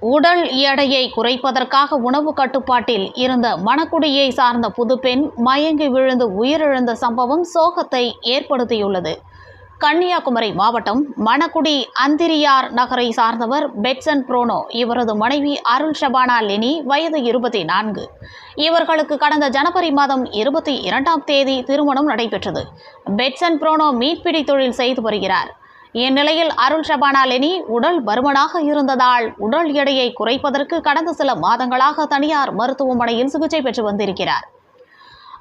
உடல் எடையை குறைப்பதற்காக உணவு கட்டுப்பாட்டில் இருந்த மணக்குடியை சார்ந்த புதுப்பெண் மயங்கி விழுந்து உயிரிழந்த சம்பவம் சோகத்தை ஏற்படுத்தியுள்ளது. கன்னியாகுமரி மாவட்டம் மணக்குடி அந்திரியார் நகரை சார்ந்தவர் பெட்சன் புரோனோ இவரது மனைவி அருள் ஷபானா லெனி வயது இருபத்தி நான்கு. இவர்களுக்கு கடந்த ஜனவரி மாதம் இருபத்தி இரண்டாம் தேதி திருமணம் நடைபெற்றது. பெட்சன் புரோனோ மீன்பிடி தொழில் செய்து வருகிறார். இந்நிலையில் அருள் ஷபானாலினி உடல் பருமனாக இருந்ததால் உடல் எடையை குறைப்பதற்கு கடந்த சில மாதங்களாக தனியார் மருத்துவமனையில் சிகிச்சை பெற்று வந்திருக்கிறார்.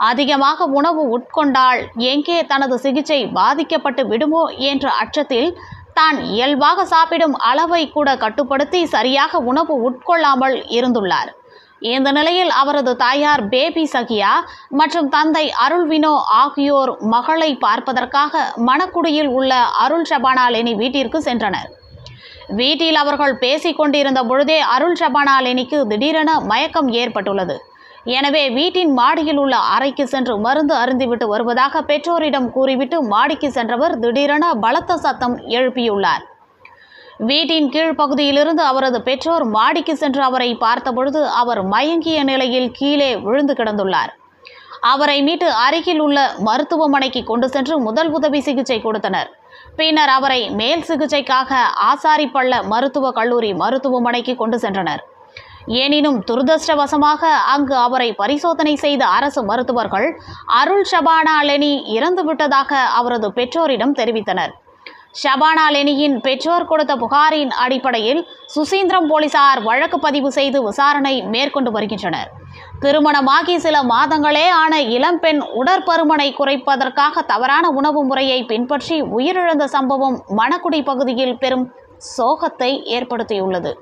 அதிகமாக உணவு உட்கொண்டால் எங்கே தனது சிகிச்சை பாதிக்கப்பட்டு விடுமோ என்ற அச்சத்தில் தான் இயல்பாக சாப்பிடும் அளவை கூட கட்டுப்படுத்தி சரியாக உணவு உட்கொள்ளாமல் இருந்துள்ளார். இந்த நிலையில் அவரது தாயார் பேபி சகியா மற்றும் தந்தை அருள் வினோ ஆகியோர் மகளை பார்ப்பதற்காக மணக்குடியில் உள்ள அருள் ஷபானாலினி வீட்டிற்கு சென்றனர். வீட்டில் அவர்கள் பேசிக் கொண்டிருந்த பொழுதே அருள் ஷபானாலினிக்கு திடீரென மயக்கம் ஏற்பட்டுள்ளது. எனவே வீட்டின் மாடியில் உள்ள அறைக்கு சென்று மருந்து அருந்திவிட்டு வருவதாக பெற்றோரிடம் கூறிவிட்டு மாடிக்கு சென்றவர் திடீரென பலத்த சத்தம் எழுப்பியுள்ளார். வீட்டின் கீழ்ப்பகுதியிலிருந்து அவரது பெற்றோர் மாடிக்கு சென்று அவரை பார்த்தபொழுது அவர் மயங்கிய நிலையில் கீழே விழுந்து கிடந்துள்ளார். அவரை மீட்டு அருகில் உள்ள மருத்துவமனைக்கு கொண்டு சென்று முதல் உதவி சிகிச்சை கொடுத்தனர். பின்னர் அவரை மேல் சிகிச்சைக்காக ஆசாரிப்பள்ள மருத்துவக் கல்லூரி மருத்துவமனைக்கு கொண்டு சென்றனர். எனினும் துரதிருஷ்டவசமாக அங்கு அவரை பரிசோதனை செய்த அரசு மருத்துவர்கள் அருள் ஷபானா லெனி இறந்துவிட்டதாக அவரது பெற்றோரிடம் தெரிவித்தனர். ஷபானா லெனியின் பெற்றோர் கொடுத்த புகாரின் அடிப்படையில் சுசீந்திரம் போலீசார் வழக்கு பதிவு செய்து விசாரணை மேற்கொண்டு வருகின்றனர். திருமணமாகி சில மாதங்களே ஆன இளம்பெண் உடற்பருமனை குறைப்பதற்காக தவறான உணவு முறையை பின்பற்றி உயிரிழந்த சம்பவம் மணக்குடி பகுதியில் பெரும் சோகத்தை ஏற்படுத்தியுள்ளது.